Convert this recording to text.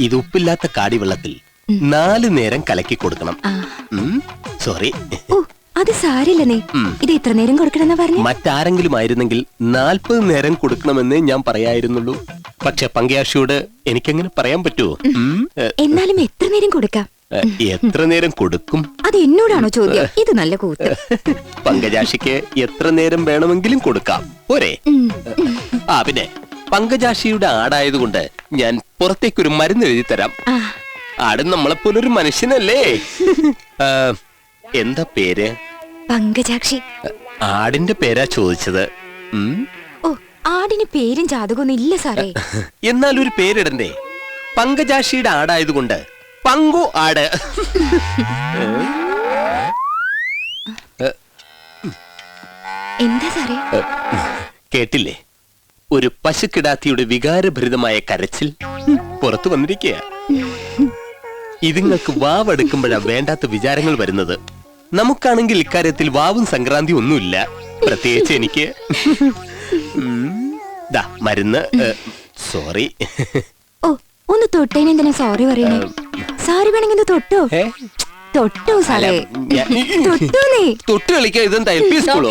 ഇത് ഉപ്പില്ലാത്ത കാടിവെള്ളത്തിൽ നാല് നേരം കലക്കി കൊടുക്കണം. സോറി. അത് സാരില്ലേ ഇത് എത്ര നേരം കൊടുക്കണമെന്ന് പറഞ്ഞു? മറ്റാരെങ്കിലും ആയിരുന്നെങ്കിൽ നാൽപ്പത് നേരം കൊടുക്കണമെന്നേ ഞാൻ പറയായിരുന്നുള്ളൂ. പക്ഷെ പങ്കയാഷിയോട് എനിക്കെങ്ങനെ പറയാൻ പറ്റുമോ. എന്നാലും എത്ര നേരം കൊടുക്കാം? എത്ര നേരം കൊടുക്കും? അത് എന്നോടാണോ ചോദ്യം? ഇത് നല്ല കൂത്ത്. പങ്കജാഷിക്ക് എത്ര നേരം വേണമെങ്കിലും കൊടുക്കാം. പോരെ. ആ പിന്നെ പങ്കജാഷിയുടെ ആടായതുകൊണ്ട് ഞാൻ പുറത്തേക്കൊരു മരുന്ന് എഴുതി തരാം ആട് നമ്മളെപ്പോലൊരു മനുഷ്യനല്ലേ? എന്താ പേര്? പങ്കജാക്ഷി. ആടിന്റെ പേരാ ചോദിച്ചത്. ഓ ആടിന് പേരും ജാതകമൊന്നും ഇല്ല സാറേ. എന്നാൽ ഒരു പേരിടണ്ടേ? പങ്കജാക്ഷിയുടെ ആടായതുകൊണ്ട് പങ്കു ആട്. എന്താ സാറേ? കേട്ടില്ലേ? ഒരു പശുക്കിടാത്തിയുടെ വികാരഭരിതമായ കരച്ചിൽ പുറത്തു വന്നിരിക്കുക ഇതുങ്ങൾക്ക് വാവെടുക്കുമ്പോഴാ വേണ്ടാത്ത വിചാരങ്ങൾ വരുന്നത്. നമുക്കാണെങ്കിൽ ഇക്കാര്യത്തിൽ വാവും സംക്രാന്തി ഒന്നുമില്ല. പ്രത്യേകിച്ച് എനിക്ക്. ദാ മരുന്ന്. സോറി. ഓ ഒന്ന് തൊട്ടേനെന്തിനാ സോറി പറയണേ? സാറി വേണമെങ്കിൽ തൊട്ടോ? തൊട്ടോ സാറേ. തൊട്ടു തൊട്ടോ നീ തൊട്ട് കളിക്കാൻ ഇതെന്താ എൽ പി സ്കൂളോ?